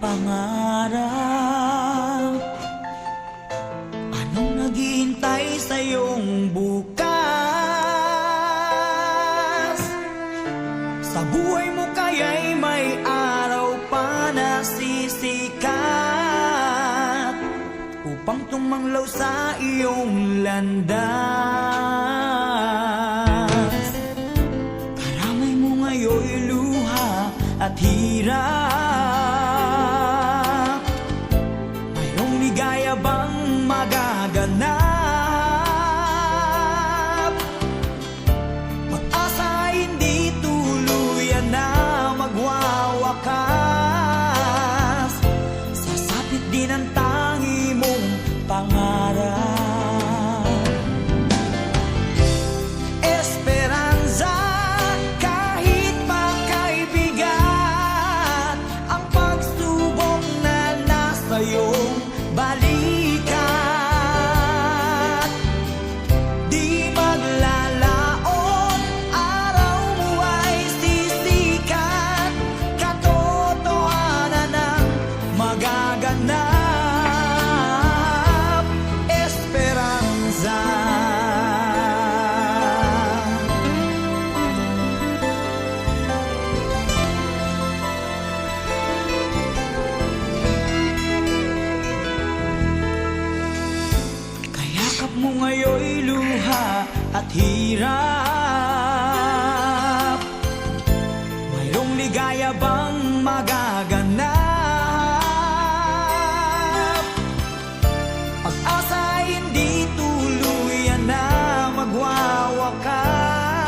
pangarap? Anong naghihintay sa iyong bukas? Sa buhay mo kaya'y may araw pa na sisikat Upang tumanglaw sa iyong landas Karamay mo ngayon'y luha at hirap bang magaganap? Ngayon'y luha at hirap